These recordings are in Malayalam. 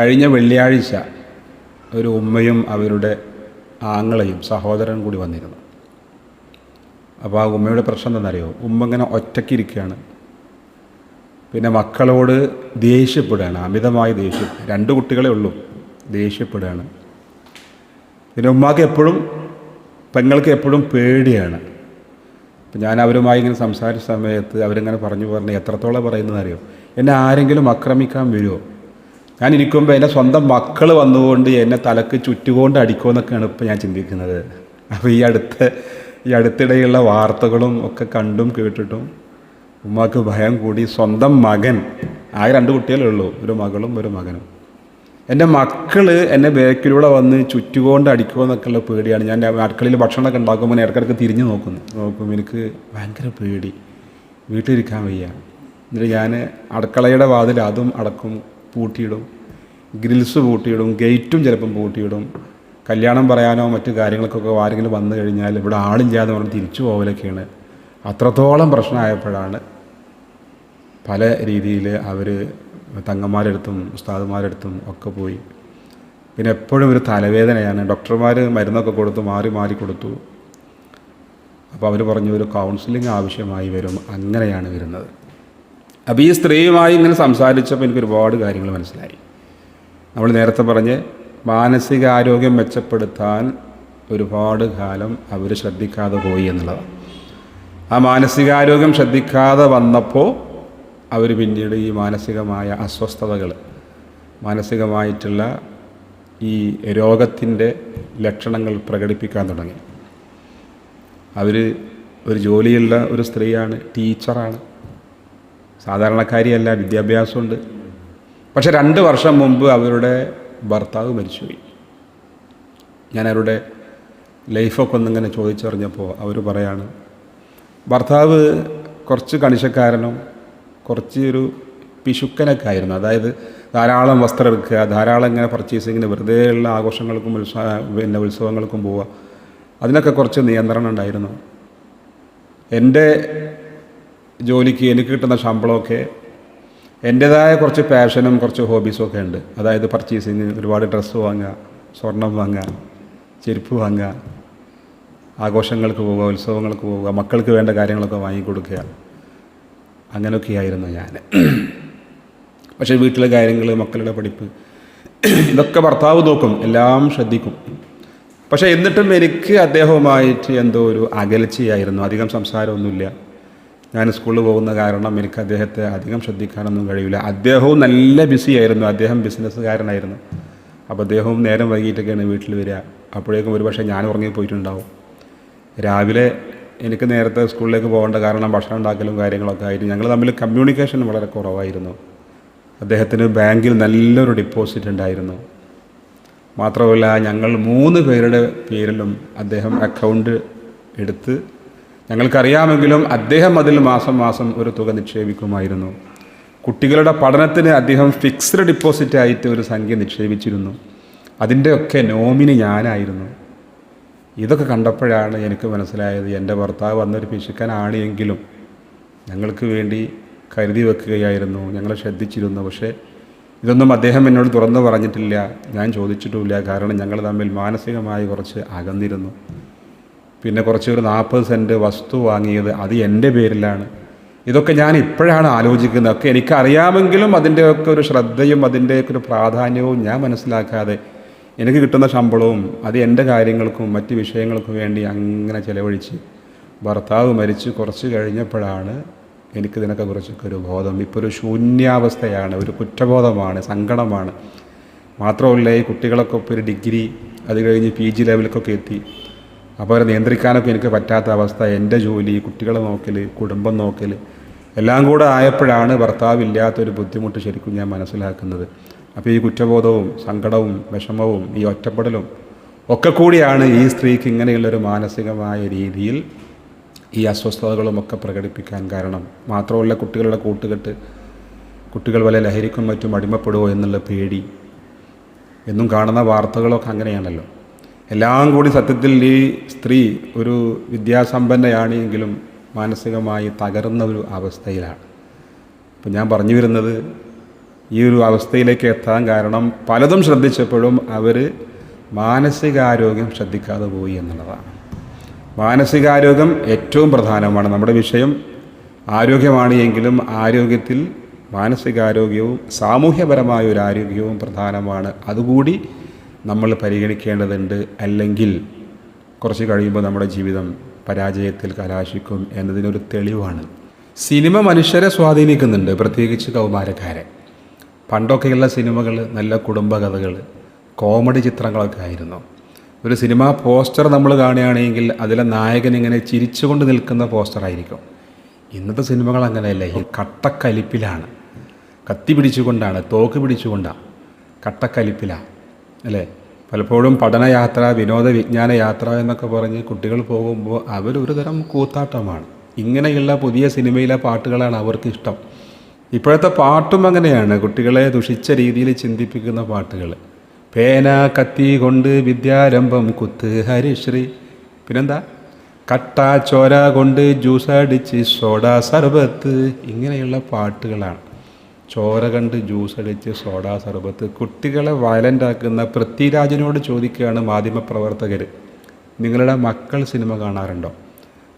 കഴിഞ്ഞ വെള്ളിയാഴ്ച ഒരു ഉമ്മയും അവരുടെ ആങ്ങളയും സഹോദരനും കൂടി വന്നിരുന്നു. അപ്പോൾ ആ ഉമ്മയുടെ പ്രശ്നം എന്താണെന്നറിയോ? ഉമ്മ ഇങ്ങനെ ഒറ്റയ്ക്കിരിക്കുകയാണ് പിന്നെ മക്കളോട് ദേഷ്യപ്പെടുകയാണ് അമിതമായി ദേഷ്യം. രണ്ട് കുട്ടികളെ ഉള്ളൂ ദേഷ്യപ്പെടുകയാണ്. പിന്നെ ഉമ്മാക്ക് എപ്പോഴും പെങ്ങൾക്ക് എപ്പോഴും പേടിയാണ്. അപ്പം ഞാൻ അവരുമായി ഇങ്ങനെ സംസാരിച്ച സമയത്ത് അവരിങ്ങനെ പറഞ്ഞു പറഞ്ഞ് എത്രത്തോളം പറയുന്നതെന്നറിയോ? എന്നെ ആരെങ്കിലും ആക്രമിക്കാൻ വരുമോ? ഞാൻ ഇരിക്കുമ്പോൾ എന്റെ സ്വന്തം മക്കൾ വന്നുകൊണ്ട് എന്നെ തലക്ക് ചുറ്റുകൊണ്ട് അടിക്കുമെന്നൊക്കെയാണ് ഇപ്പോൾ ഞാൻ ചിന്തിക്കുന്നത്. അപ്പോൾ ഈ അടുത്ത ഈ അടുത്തിടെയുള്ള വാർത്തകളും ഒക്കെ കണ്ടും കേട്ടിട്ടും ഉമ്മാക്ക് ഭയം കൂടി. സ്വന്തം മകൻ ആകെ രണ്ട് കുട്ടികളേ ഉള്ളൂ. ഒരു മകളും ഒരു മകനും. എന്റെ മക്കൾ എന്നെ ബേക്കിലൂടെ വന്ന് ചുറ്റുകൊണ്ട് അടിക്കുമെന്നൊക്കെയുള്ള പേടിയാണ്. ഞാൻ അടുക്കളയിൽ ഭക്ഷണമൊക്കെ ഉണ്ടാക്കുമ്പോൾ ഇടയ്ക്കിടയ്ക്ക് തിരിഞ്ഞു നോക്കുന്നു. നോക്കും എനിക്ക് ഭയങ്കര പേടി. വീട്ടിലിരിക്കാൻ വയ്യ. എന്നിട്ട് ഞാൻ അടുക്കളയുടെ വാതിൽ അതും അടക്കും. പൂട്ടിയിടും. ഗ്രിൽസ് പൂട്ടിയിടും ഗേറ്റും ചിലപ്പം പൂട്ടിയിടും. കല്യാണം പറയാനോ മറ്റു കാര്യങ്ങൾക്കൊക്കെ ആരെങ്കിലും വന്നു കഴിഞ്ഞാൽ ഇവിടെ ആളില്ലാതെ പറഞ്ഞ് തിരിച്ചു പോകലൊക്കെയാണ് അത്രത്തോളം പ്രശ്നമായപ്പോഴാണ് പല രീതിയിൽ അവർ തങ്ങന്മാരെടുത്തും ഉസ്താദുമാരെടുത്തും ഒക്കെ പോയി. പിന്നെ എപ്പോഴും ഒരു തലവേദനയാണ്. ഡോക്ടർമാർ മരുന്നൊക്കെ കൊടുത്തു മാറി മാറി കൊടുത്തു. അപ്പോൾ അവർ പറഞ്ഞു ഒരു കൗൺസിലിംഗ് ആവശ്യമായി വരും. അങ്ങനെയാണ് വരുന്നത്. അപ്പോൾ ഈ സ്ത്രീയുമായി ഇങ്ങനെ സംസാരിച്ചപ്പോൾ എനിക്ക് ഒരുപാട് കാര്യങ്ങൾ മനസ്സിലായി. നമ്മൾ നേരത്തെ പറഞ്ഞ് മാനസികാരോഗ്യം മെച്ചപ്പെടുത്താൻ ഒരുപാട് കാലം അവർ ശ്രദ്ധിക്കാതെ പോയി എന്നുള്ളതാണ് ആ മാനസികാരോഗ്യം ശ്രദ്ധിക്കാതെ വന്നപ്പോൾ അവർ പിന്നീട് ഈ മാനസികമായ അസ്വസ്ഥതകൾ മാനസികമായിട്ടുള്ള ഈ രോഗത്തിന്റെ ലക്ഷണങ്ങൾ പ്രകടിപ്പിക്കാൻ തുടങ്ങി. അവർ ഒരു ജോലിയുള്ള ഒരു സ്ത്രീയാണ് ടീച്ചറാണ്. സാധാരണക്കാരിയല്ല വിദ്യാഭ്യാസമുണ്ട്. പക്ഷെ രണ്ട് വർഷം മുമ്പ് അവരുടെ ഭർത്താവ് മരിച്ചുപോയി. ഞാൻ അവരുടെ ലൈഫൊക്കെ ഒന്നിങ്ങനെ ചോദിച്ചറിഞ്ഞപ്പോൾ അവർ പറയാണ് ഭർത്താവ് കുറച്ച് കണിശക്കാരനും കുറച്ച് ഒരു പിശുക്കനൊക്കെ ആയിരുന്നു. അതായത് ധാരാളം വസ്ത്രം എടുക്കുക ധാരാളം ഇങ്ങനെ പർച്ചേസിങ്ങിന് വെറുതെ ഉള്ള ആഘോഷങ്ങൾക്കും ഉത്സവ പിന്നെ ഉത്സവങ്ങൾക്കും പോവുക. അതിനൊക്കെ കുറച്ച് നിയന്ത്രണം ഉണ്ടായിരുന്നു. എന്റെ ജോലിക്ക് എനിക്ക് കിട്ടുന്ന ശമ്പളമൊക്കെ എന്റെതായ കുറച്ച് പാഷനും കുറച്ച് ഹോബീസും ഒക്കെ ഉണ്ട്. അതായത് പർച്ചേസിങ് ഒരുപാട് ഡ്രസ്സ് വാങ്ങുക സ്വർണം വാങ്ങുക ചെരുപ്പ് വാങ്ങുക ആഘോഷങ്ങൾക്ക് പോവുക ഉത്സവങ്ങൾക്ക് പോവുക മക്കൾക്ക് വേണ്ട കാര്യങ്ങളൊക്കെ വാങ്ങിക്കൊടുക്കുക. അങ്ങനെയൊക്കെയായിരുന്നു ഞാൻ. പക്ഷേ വീട്ടിലെ കാര്യങ്ങൾ മക്കളുടെ പഠിപ്പ് ഇതൊക്കെ ഭർത്താവ് നോക്കും എല്ലാം ശ്രദ്ധിക്കും. പക്ഷേ എന്നിട്ടും എനിക്ക് അദ്ദേഹവുമായിട്ട് എന്തോ ഒരു അകലച്ചയായിരുന്നു അധികം സംസാരമൊന്നുമില്ല. ഞാൻ സ്കൂളിൽ പോകുന്ന കാരണം എനിക്ക് അദ്ദേഹത്തെ അധികം ശ്രദ്ധിക്കാനൊന്നും കഴിയില്ല. അദ്ദേഹവും നല്ല ബിസി ആയിരുന്നു. അദ്ദേഹം ബിസിനസ്സുകാരനായിരുന്നു അപ്പോൾ അദ്ദേഹവും നേരം വൈകിട്ടൊക്കെയാണ് വീട്ടിൽ വരിക. അപ്പോഴേക്കും ഒരുപക്ഷെ ഞാൻ ഉറങ്ങി പോയിട്ടുണ്ടാവും. രാവിലെ എനിക്ക് നേരത്തെ സ്കൂളിലേക്ക് പോകേണ്ട കാരണം ഭക്ഷണം ഉണ്ടാക്കലും കാര്യങ്ങളൊക്കെ ആയിരുന്നു ഞങ്ങൾ തമ്മിൽ കമ്മ്യൂണിക്കേഷൻ വളരെ കുറവായിരുന്നു. അദ്ദേഹത്തിന് ബാങ്കിൽ നല്ലൊരു ഡിപ്പോസിറ്റ് ഉണ്ടായിരുന്നു. മാത്രമല്ല ഞങ്ങൾ മൂന്ന് പേരുടെ പേരിലും അദ്ദേഹം അക്കൗണ്ട് എടുത്ത് ഞങ്ങൾക്കറിയാമെങ്കിലും അദ്ദേഹം അതിൽ മാസം മാസം ഒരു തുക നിക്ഷേപിക്കുമായിരുന്നു. കുട്ടികളുടെ പഠനത്തിന് അദ്ദേഹം ഫിക്സ്ഡ് ഡിപ്പോസിറ്റ് ആയിട്ട് ഒരു സംഖ്യ നിക്ഷേപിച്ചിരുന്നു. അതിന്റെയൊക്കെ നോമിനി ഞാനായിരുന്നു. ഇതൊക്കെ കണ്ടപ്പോഴാണ് എനിക്ക് മനസ്സിലായത് എന്റെ ഭർത്താവ് അന്നൊരു പിശുക്കനാണ് എങ്കിലും ഞങ്ങൾക്ക് വേണ്ടി കരുതി വെക്കുകയായിരുന്നു. ഞങ്ങളെ ശ്രദ്ധിച്ചിരുന്നു. പക്ഷേ ഇതൊന്നും അദ്ദേഹം എന്നോട് തുറന്നു പറഞ്ഞിട്ടില്ല. ഞാൻ ചോദിച്ചിട്ടുമില്ല. കാരണം ഞങ്ങൾ തമ്മിൽ മാനസികമായി കുറച്ച് അകന്നിരുന്നു. പിന്നെ കുറച്ച് ഒരു നാൽപ്പത് സെന്റ് വസ്തു വാങ്ങിയത് അത് എന്റെ പേരിലാണ്. ഇതൊക്കെ ഞാൻ ഇപ്പോഴാണ് ആലോചിക്കുന്നത്. ഒക്കെ എനിക്കറിയാമെങ്കിലും അതിന്റെയൊക്കെ ഒരു ശ്രദ്ധയും അതിന്റെയൊക്കെ ഒരു പ്രാധാന്യവും ഞാൻ മനസ്സിലാക്കാതെ എനിക്ക് കിട്ടുന്ന ശമ്പളവും അത് എന്റെ കാര്യങ്ങൾക്കും മറ്റ് വിഷയങ്ങൾക്കും വേണ്ടി അങ്ങനെ ചിലവഴിച്ച് ഭർത്താവ് മരിച്ച് കുറച്ച് കഴിഞ്ഞപ്പോഴാണ് എനിക്കിതിനൊക്കെ കുറിച്ചൊക്കെ ഒരു ബോധം. ഇപ്പോൾ ഒരു ശൂന്യാവസ്ഥയാണ് ഒരു കുറ്റബോധമാണ് സങ്കടമാണ്. മാത്രമല്ല ഈ കുട്ടികളൊക്കെ ഇപ്പോൾ ഒരു ഡിഗ്രി അത് കഴിഞ്ഞ് പി ജി ലെവലിലേക്കൊക്കെ എത്തി. അപ്പോൾ അവരെ നിയന്ത്രിക്കാനൊക്കെ എനിക്ക് പറ്റാത്ത അവസ്ഥ. എന്റെ ജോലി കുട്ടികളെ നോക്കൽ കുടുംബം നോക്കൽ എല്ലാം കൂടെ ആയപ്പോഴാണ് ഭർത്താവില്ലാത്തൊരു ബുദ്ധിമുട്ട് ശരിക്കും ഞാൻ മനസ്സിലാക്കുന്നത്. അപ്പോൾ ഈ കുറ്റബോധവും സങ്കടവും വിഷമവും ഈ ഒറ്റപ്പെടലും ഒക്കെ കൂടിയാണ് ഈ സ്ത്രീക്ക് ഇങ്ങനെയുള്ളൊരു മാനസികമായ രീതിയിൽ ഈ അസ്വസ്ഥതകളും ഒക്കെ പ്രകടിപ്പിക്കാൻ കാരണം. മാത്രമല്ല കുട്ടികളുടെ കൂട്ടുകെട്ട് കുട്ടികൾ വല്ല ലഹരിക്കും മറ്റും അടിമപ്പെടുമോ എന്നുള്ള പേടി. എന്നും കാണുന്ന വാർത്തകളൊക്കെ അങ്ങനെയാണല്ലോ. എല്ലാം കൂടി സത്യത്തിൽ ഈ സ്ത്രീ ഒരു വിദ്യാസമ്പന്നയാണ് എങ്കിലും മാനസികമായി തകർന്ന ഒരു അവസ്ഥയിലാണ്. അപ്പം ഞാൻ പറഞ്ഞു വരുന്നത് ഈ ഒരു അവസ്ഥയിലേക്ക് എത്താൻ കാരണം പലതും ശ്രദ്ധിച്ചപ്പോഴും അവർ മാനസികാരോഗ്യം ശ്രദ്ധിക്കാതെ പോയി എന്നുള്ളതാണ്. മാനസികാരോഗ്യം ഏറ്റവും പ്രധാനമാണ്. നമ്മുടെ വിഷയം ആരോഗ്യമാണ് എങ്കിലും ആരോഗ്യത്തിൽ മാനസികാരോഗ്യവും സാമൂഹ്യപരമായ ഒരു ആരോഗ്യവും പ്രധാനമാണ്. അതുകൂടി നമ്മൾ പരിഗണിക്കേണ്ടതുണ്ട് അല്ലെങ്കിൽ കുറച്ച് കഴിയുമ്പോൾ നമ്മുടെ ജീവിതം പരാജയത്തിൽ കലാശിക്കും എന്നതിനൊരു തെളിവാണ്. സിനിമ മനുഷ്യരെ സ്വാധീനിക്കുന്നുണ്ട് പ്രത്യേകിച്ച് കൗമാരക്കാരെ. പണ്ടൊക്കെയുള്ള സിനിമകൾ നല്ല കുടുംബകഥകൾ കോമഡി ചിത്രങ്ങളൊക്കെ ആയിരുന്നു. ഒരു സിനിമ പോസ്റ്റർ നമ്മൾ കാണുകയാണെങ്കിൽ അതിലെ നായകൻ ഇങ്ങനെ ചിരിച്ചുകൊണ്ട് നിൽക്കുന്ന പോസ്റ്ററായിരിക്കും ഇന്നത്തെ സിനിമകൾ അങ്ങനെയല്ല ഈ കട്ടക്കലിപ്പിലാണ്. കത്തി പിടിച്ചുകൊണ്ടാണ് തോക്ക് പിടിച്ചുകൊണ്ടാണ് കട്ടക്കലിപ്പിലാണ്. അല്ലേ? പലപ്പോഴും പഠനയാത്ര വിനോദ വിജ്ഞാന യാത്ര എന്നൊക്കെ പറഞ്ഞ് കുട്ടികൾ പോകുമ്പോൾ അവരൊരു തരം കൂത്താട്ടമാണ്. ഇങ്ങനെയുള്ള പുതിയ സിനിമയിലെ പാട്ടുകളാണ് അവർക്ക് ഇഷ്ടം ഇപ്പോഴത്തെ പാട്ടും അങ്ങനെയാണ്. കുട്ടികളെ ദുഷിച്ച രീതിയിൽ ചിന്തിപ്പിക്കുന്ന പാട്ടുകൾ. പേന കത്തി കൊണ്ട് വിദ്യാരംഭം കുത്ത് ഹരിശ്രീ. പിന്നെന്താ? കട്ട ചോര കൊണ്ട് ജ്യൂസ് അടിച്ച് സോഡ സർബത്ത്. ഇങ്ങനെയുള്ള പാട്ടുകളാണ്. ചോര കണ്ട് ജ്യൂസ് അടിച്ച് സോഡാ സർബത്ത് കുട്ടികളെ വയലന്റ് ആക്കുന്ന പൃഥ്വിരാജിനോട് ചോദിക്കുകയാണ് മാധ്യമപ്രവർത്തകർ. നിങ്ങളുടെ മക്കൾ സിനിമ കാണാറുണ്ടോ?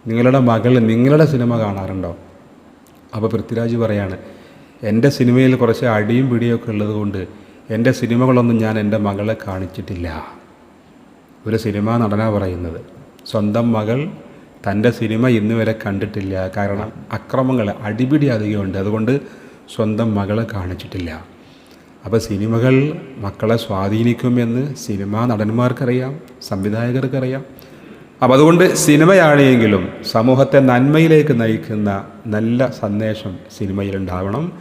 നിങ്ങളുടെ മകൾ നിങ്ങളുടെ സിനിമ കാണാറുണ്ടോ? അപ്പോൾ പൃഥ്വിരാജ് പറയാണ് എന്റെ സിനിമയിൽ കുറച്ച് അടിയും പിടിയൊക്കെ ഉള്ളതുകൊണ്ട് എന്റെ സിനിമകളൊന്നും ഞാൻ എന്റെ മകളെ കാണിച്ചിട്ടില്ല. ഒരു സിനിമ നടനാണ് പറയുന്നത്. സ്വന്തം മകൾ തന്റെ സിനിമ ഇന്നുവരെ കണ്ടിട്ടില്ല. കാരണം അക്രമങ്ങൾ അടിപിടി അധികമുണ്ട്. അതുകൊണ്ട് സ്വന്തം മകളെ കാണിച്ചിട്ടില്ല. അപ്പോൾ സിനിമകൾ മക്കളെ സ്വാധീനിക്കുമെന്ന് സിനിമാ നടന്മാർക്കറിയാം സംവിധായകർക്കറിയാം. അപ്പം അതുകൊണ്ട് സിനിമയാണെങ്കിലും സമൂഹത്തെ നന്മയിലേക്ക് നയിക്കുന്ന നല്ല സന്ദേശം സിനിമയിലുണ്ടാവണം.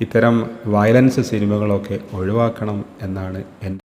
ഇത്തരം വയലൻസ് സിനിമകളൊക്കെ ഒഴിവാക്കണം എന്നാണ് എന്റെ